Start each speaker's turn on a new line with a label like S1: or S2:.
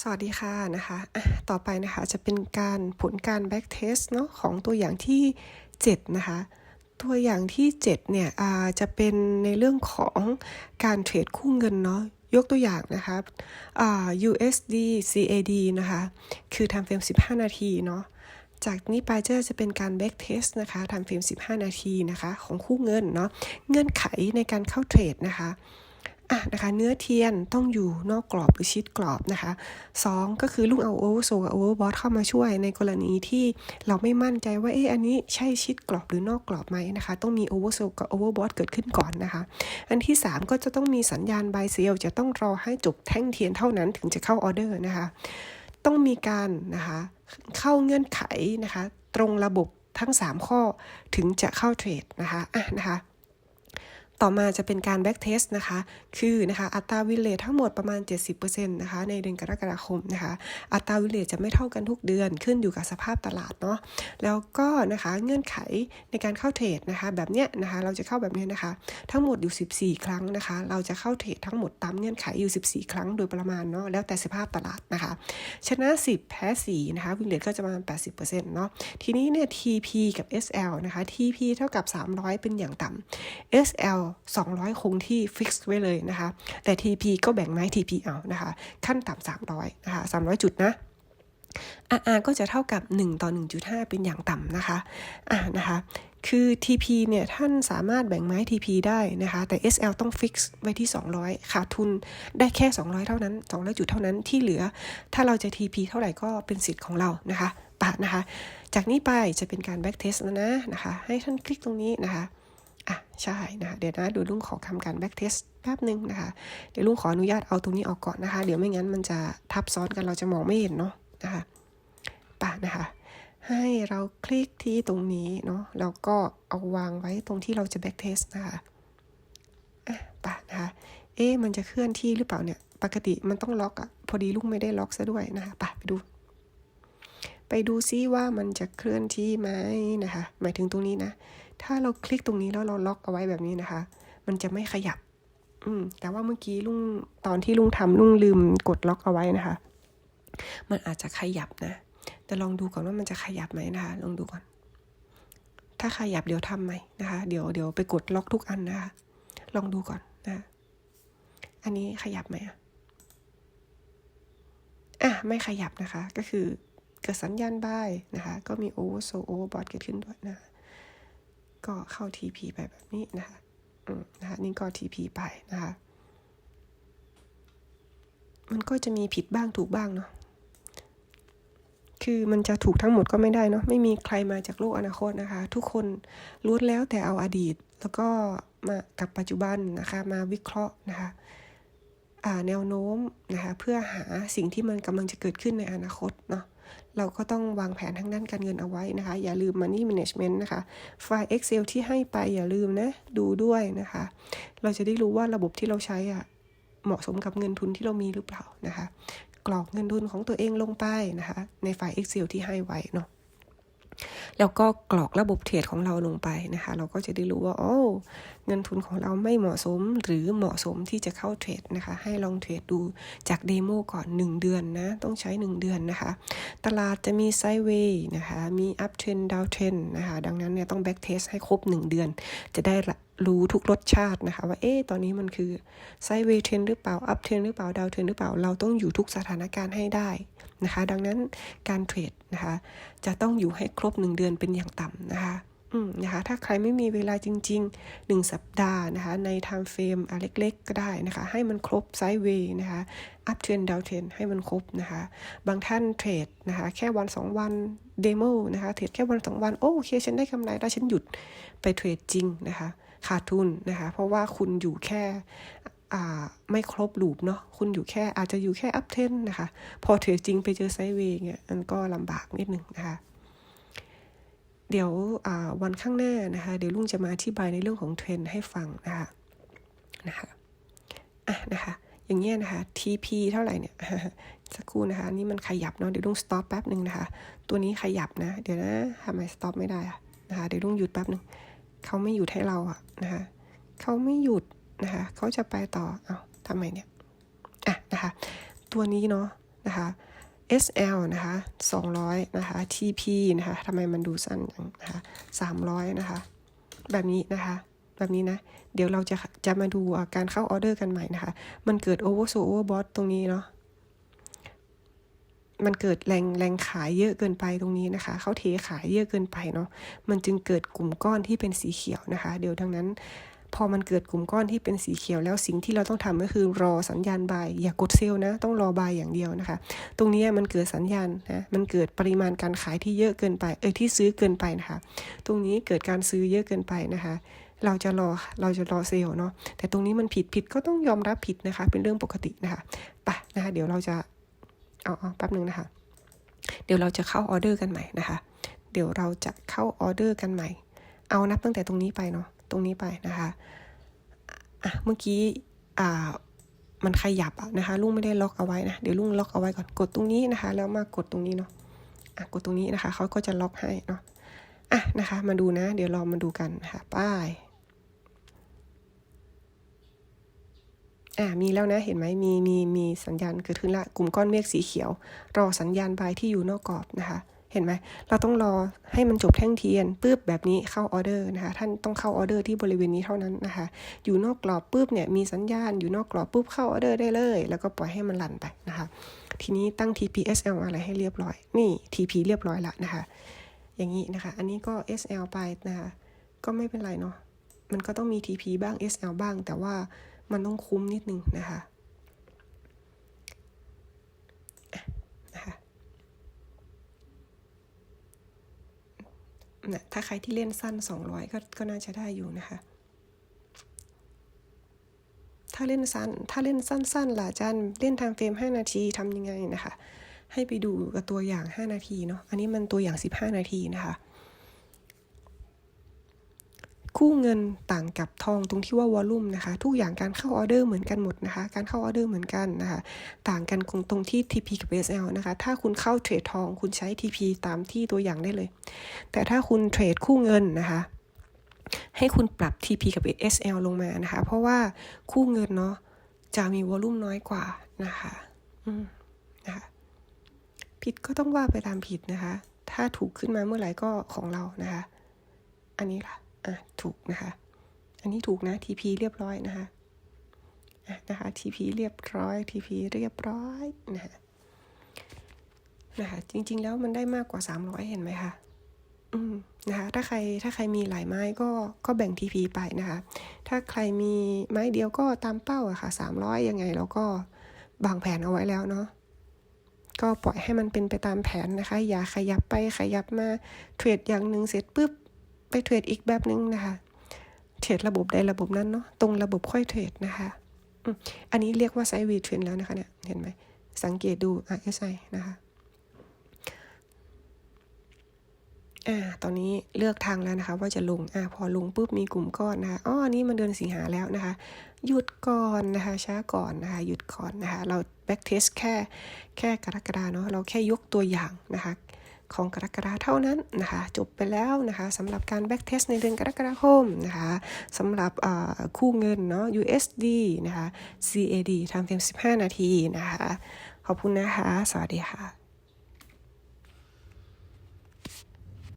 S1: สวัสดีค่ะนะคะต่อไปนะคะจะเป็นการผลการ back test เนาะของตัวอย่างที่ 7 นะคะ ตัวอย่างที่ 7 เนี่ยจะเป็นในเรื่องของการเทรดคู่เงินเนาะยกตัวอย่างนะคะอ่า USD CAD นะคะ คือทำเฟรม 15 นาทีเนาะจากนี้ไปจอจะเป็นการ back test นะคะทำเฟรม 15 นาทีนะคะ ของคู่เงินเนาะเงื่อนไขในการเข้าเทรดนะคะ อะนะคะเนื้อเทียนต้องอยู่นอกกรอบหรือชิดกรอบนะคะ 2 ก็คือลูกเอาโอเวอร์โซกับโอเวอร์บอทเข้ามาช่วยในกรณีที่เราไม่มั่นใจว่าเอ๊ะอันนี้ใช่ชิดกรอบหรือนอกกรอบไหมนะคะ ต้องมีโอเวอร์โซกับโอเวอร์บอทเกิดขึ้นก่อนนะคะ อันที่ 3 ก็จะต้องมีสัญญาณบายเซลจะต้องรอให้จบแท่งเทียนเท่านั้นถึงจะเข้าออเดอร์นะคะ ต้องมีการนะคะเข้าเงื่อนไขนะคะ ตรงระบบทั้ง 3 ข้อถึงจะเข้าเทรดนะคะอะนะคะ ต่อมาจะเป็นการ back test นะคะ คือนะคะอัตราวิเลททั้งหมดประมาณ 70%นะคะในเดือนกรกฎาคมนะคะอัตราวิเลทจะไม่เท่ากันทุกเดือนขึ้นอยู่กับสภาพตลาดเนาะแล้วก็นะคะเงื่อนไขในการเข้าเทรดนะคะแบบเนี้ยนะคะเราจะเข้าแบบเนี้ยนะคะ ทั้งหมดอยู่ 14 ครั้งนะคะ เราจะเข้าเทรดทั้งหมดตามเงื่อนไขอยู่ 14 ครั้งโดยประมาณเนาะแล้วแต่สภาพตลาดนะคะ ชนะ 10 แพ้4นะคะวิเลทก็จะประมาณ 80%เนาะทีนี้เนี่ย TP กับ SL นะคะ TP เท่ากับ 300 เป็นอย่างต่ำ SL 200 คงที่ฟิกซ์ไว้เลยนะคะ แต่ TP ก็แบ่งไม้ TP เอานะคะ ขั้นต่ำ300 นะคะ 300 จุดนะ RR ก็จะเท่ากับ 1 ต่อ 1.5 เป็นอย่างต่ำนะคะอ่านะคะคือ TP เนี่ยท่านสามารถแบ่งไม้ TP ได้นะคะ แต่ SL ต้องฟิกซ์ไว้ที่ 200 ขาดทุนได้แค่ 200 เท่านั้น 200 จุดเท่านั้นที่เหลือ ถ้าเราจะ TP เท่าไหร่ก็เป็นสิทธิ์ของเรานะคะปะนะคะ จากนี้ไปจะเป็นการ back test แล้วนะนะคะ ให้ท่านคลิกตรงนี้นะคะ อะใช่นะคะเดี๋ยวนะดูลุงขอทำการ back test แป๊บหนึ่งนะคะ เดี๋ยวลุงขออนุญาตเอาตรงนี้ออกก่อนนะคะ เดี๋ยวไม่งั้นมันจะทับซ้อนกันเราจะมองไม่เห็นเนาะนะคะป่ะนะคะ ให้เราคลิกที่ตรงนี้เนาะแล้วก็เอาวางไว้ตรงที่เราจะ back test นะคะอะป่ะนะคะเอ๊ะมันจะเคลื่อนที่หรือเปล่าเนี่ย ปกติมันต้องล็อกอะพอดีลุงไม่ได้ล็อกซะด้วยนะคะป่ะไปดูไปดูซิว่ามันจะเคลื่อนที่ไหมนะคะ หมายถึงตรงนี้นะ ถ้าเราคลิกตรงนี้แล้วเราล็อกเอาไว้แบบนี้นะคะ มันจะไม่ขยับ อืม แต่ว่าเมื่อกี้ลุงตอนที่ลุงทำลุงลืมกดล็อกเอาไว้นะคะ มันอาจจะขยับนะ แต่ลองดูก่อนว่ามันจะขยับไหมนะคะ ลองดูก่อน ถ้าขยับเดี๋ยวทำไหมนะคะ เดี๋ยวเดี๋ยวไปกดล็อกทุกอันนะคะ ลองดูก่อนนะ อันนี้ขยับไหมอะอะไม่ขยับนะคะ ก็คือเกิดสัญญาณบายนะคะ ก็มีโอเวอร์โซโอเวอร์บอทเกิดขึ้นด้วยนะะ ก็เข้า TP ไปแบบนี้นะคะอืมนะคะนี่ก็ TP ไปนะคะ มันก็จะมีผิดบ้างถูกบ้างเนาะคือมันจะถูกทั้งหมดก็ไม่ได้เนาะไม่มีใครมาจากโลกอนาคตนะคะ ทุกคนล้วนแล้วแต่เอาอดีต แล้วก็มากับปัจจุบันนะคะ มาวิเคราะห์นะคะแนวโน้มนะคะเพื่อหาสิ่งที่มันกำลังจะเกิดขึ้นในอนาคตเนาะ เราก็ต้องวางแผนทางด้านการเงินเอาไว้นะคะ อย่าลืม Money Management นะคะ ไฟล์ Excel ที่ให้ไปอย่าลืมนะ ดูด้วยนะคะ เราจะได้รู้ว่าระบบที่เราใช้อะเหมาะสมกับเงินทุนที่เรามีหรือเปล่านะคะ กรอกเงินทุนของตัวเองลงไปนะคะ ในไฟล์ Excel ที่ให้ไว้เนาะ แล้วก็กรอกระบบเทรดของเราลงไปนะคะ เราก็จะได้รู้ว่าโอ้เงินทุนของเราไม่เหมาะสมหรือเหมาะสมที่จะเข้าเทรดนะคะ ให้ลองเทรดดูจากเดโมก่อน 1 เดือนนะ ต้องใช้ 1 เดือนนะคะ ตลาดจะมีไซด์เวย์นะคะ มีอัพเทรนดาวเทรนนะคะ ดังนั้นเนี่ยต้องแบ็กเทสให้ครบ 1 เดือน จะได้ รู้ทุกรสชาตินะคะ ว่าเอ๊ะตอนนี้มันคือไซด์เวเทรนหรือเปล่าอัพเทรนหรือเปล่าดาวเทรนหรือเปล่าเราต้องอยู่ทุกสถานการณ์ให้ได้นะคะ ดังนั้นการเทรดนะคะ จะต้องอยู่ให้ครบ 1 เดือนเป็นอย่างต่ำนะคะอืมนะคะถ้าใครไม่มีเวลาจริง ๆ 1 สัปดาห์นะคะใน time frame อะเล็ก ๆ ก็ได้นะคะให้มันครบไซด์เวย์นะคะอัพเทรนดาวเทรนให้มันครบนะคะบางท่านเทรดนะคะแค่วัน 2 วันเดโมนะคะเทรดแค่วัน 2 วัน โอเค ฉันได้กำไรแล้วฉันหยุดไปเทรดจริงนะคะ ขาดทุนนะคะ เพราะว่าคุณอยู่แค่ไม่ครบลูปเนาะคุณอยู่แค่อาจจะอยู่แค่อัพเทนนะคะ พอเทรดจริงไปเจอไซเวย์เนี่ยมันก็ลำบากนิดนึงนะคะเดี๋ยววันข้างหน้านะคะ เดี๋ยวลุงจะมาอธิบายในเรื่องของเทรนให้ฟังนะคะนะคะอะนะคะ อย่างเงี้ยนะคะ TP เท่าไหร่เนี่ยสักครู่นะคะ นี่มันขยับเนาะเดี๋ยวลุง stop แป๊บหนึ่งนะคะ ตัวนี้ขยับนะ เดี๋ยวนะทำไม stop ไม่ได้อะนะคะ เดี๋ยวลุงหยุดแป๊บหนึ่ง เขาไม่หยุดให้เราอะนะคะเขาไม่หยุดนะคะเขาจะไปต่อเอาทำไมเนี่ยอะนะคะตัวนี้เนาะนะคะ SL นะคะ200 นะคะ TP นะคะทำไมมันดูสั้นจังนะคะ300 นะคะ แบบนี้นะคะ แบบนี้นะ เดี๋ยวเราจะจะมาดูการเข้าออเดอร์กันใหม่นะคะ มันเกิด oversold overbought ตรงนี้เนาะ มันเกิดแรงแรงขายเยอะเกินไปตรงนี้นะคะ เขาเทขายเยอะเกินไปเนาะ มันจึงเกิดกลุ่มก้อนที่เป็นสีเขียวนะคะ เดี๋ยวดังนั้น พอมันเกิดกลุ่มก้อนที่เป็นสีเขียวแล้วสิ่งที่เราต้องทำก็คือรอสัญญาณบาย อย่ากดเซลล์นะ ต้องรอบายอย่างเดียวนะคะ ตรงนี้มันเกิดสัญญาณนะ มันเกิดปริมาณการขายที่เยอะเกินไป เออที่ซื้อเกินไปนะคะ ตรงนี้เกิดการซื้อเยอะเกินไปนะคะเราจะรอเราจะรอเซลล์เนาะแต่ตรงนี้มันผิดผิดก็ต้องยอมรับผิดนะคะ เป็นเรื่องปกตินะคะไปนะคะเดี๋ยวเราจะ อาเอแป๊บหนึ่งนะคะ เดี๋ยวเราจะเข้าออเดอร์กันใหม่นะคะ เดี๋ยวเราจะเข้าออเดอร์กันใหม่ เอานับตั้งแต่ตรงนี้ไปเนาะ ตรงนี้ไปนะคะอะเมื่อกี้อ่ามันขยับอะนะคะลุงไม่ได้ล็อกเอาไว้นะ เดี๋ยวลุงล็อกเอาไว้ก่อน กดตรงนี้นะคะ แล้วมากดตรงนี้เนาะอะกดตรงนี้นะคะ เขาก็จะล็อกให้เนาะ อะนะคะ มาดูนะ เดี๋ยวเรามาดูกันนะคะป้าย อ่ามีแล้วนะเห็นไหมมีมีมีสัญญาณเกิดขึ้นละกลุ่มก้อนเมฆสีเขียว รอสัญญาณบายที่อยู่นอกกรอบนะคะ เห็นไหมเราต้องรอให้มันจบแท่งเทียนปุ๊บแบบนี้เข้าออเดอร์นะคะ ท่านต้องเข้าออเดอร์ที่บริเวณนี้เท่านั้นนะคะ อยู่นอกกรอบปุ๊บเนี่ยมีสัญญาณอยู่นอกกรอบปุ๊บเข้าออเดอร์ได้เลย แล้วก็ปล่อยให้มันลันไปนะคะ ทีนี้ตั้ง TPSL อะไรให้เรียบร้อย นี่ TP เรียบร้อยละนะคะ อย่างนี้นะคะ อันนี้ก็ SL ไปนะคะก็ไม่เป็นไรเนาะมันก็ต้องมี TP บ้าง SL บ้างแต่ว่า มันต้องคุ้มนิดนึงนะคะนะคะนะถ้าใครที่เล่นสั้น 200 ก็ก็น่าจะได้อยู่นะคะถ้าเล่นสั้น ถ้าเล่นสั้นๆล่ะจารย์เล่นทางเฟรม 5 นาทีทำยังไงนะคะ ให้ไปดูกับตัวอย่าง 5 นาทีเนาะ อันนี้มันตัวอย่าง 15 นาทีนะคะ คู่เงินต่างกับทองตรงที่ว่าวอลลุ่มนะคะ ทุกอย่างการเข้าออเดอร์เหมือนกันหมดนะคะ การเข้าออเดอร์เหมือนกันนะคะ ต่างกันตรงที่ TP กับ SL นะคะ ถ้าคุณเข้าเทรดทองคุณใช้ TP ตามที่ตัวอย่างได้เลย แต่ถ้าคุณเทรดคู่เงินนะคะ ให้คุณปรับ TP กับ SL ลงมานะคะ เพราะว่าคู่เงินเนาะจะมีวอลลุ่มน้อยกว่านะคะอืมนะคะผิดก็ต้องว่าไปตามผิดนะคะ ถ้าถูกขึ้นมาเมื่อไหร่ก็ของเรานะคะ อันนี้ล่ะ อะถูกนะคะ อันนี้ถูกนะ TP เรียบร้อยนะคะอะนะคะ TP เรียบร้อย TP เรียบร้อยนะคะนะคะจริงๆแล้วมันได้มากกว่า 300 เห็นไหมคะอืมนะคะถ้าใครถ้าใครมีหลายไม้ก็ก็แบ่ง TP ไปนะคะ ถ้าใครมีไม้เดียวก็ตามเป้าอะค่ะ 300 ยังไงเราก็บางแผนเอาไว้แล้วเนาะก็ปล่อยให้มันเป็นไปตามแผนนะคะ อย่าขยับไปขยับมาเทรดอย่างหนึ่งเสร็จปุ๊บ ไปเทรดอีกแบบนึงนะคะ เทรดระบบใดระบบนั้นเนาะตรงระบบค่อยเทรดนะคะอันนี้เรียกว่าไซด์วีเทรนแล้วนะคะเนี่ยเห็นไหมสังเกตดู RSI นะคะอ่าตอนนี้เลือกทางแล้วนะคะ ว่าจะลงอ่าพอลงปุ๊บมีกลุ่มก้อนนะคะอ๋อนนี้มันเดือนสิงหาแล้วนะคะ หยุดก่อนนะคะช้าก่อนนะคะ หยุดก่อนนะคะ เราแบ็กเทสแค่แค่กรกฎาเนาะเราแค่ยกตัวอย่างนะคะ ของกรกฎาเท่านั้นนะคะจบไปแล้วนะคะสำหรับการแบ็กเทสในเดือนกรกฎาคมนะคะสำหรับคู่เงินเนาะ USD นะคะ CAD ทำเต็ม 15 นาทีนะคะ ขอบคุณนะคะ สวัสดีค่ะ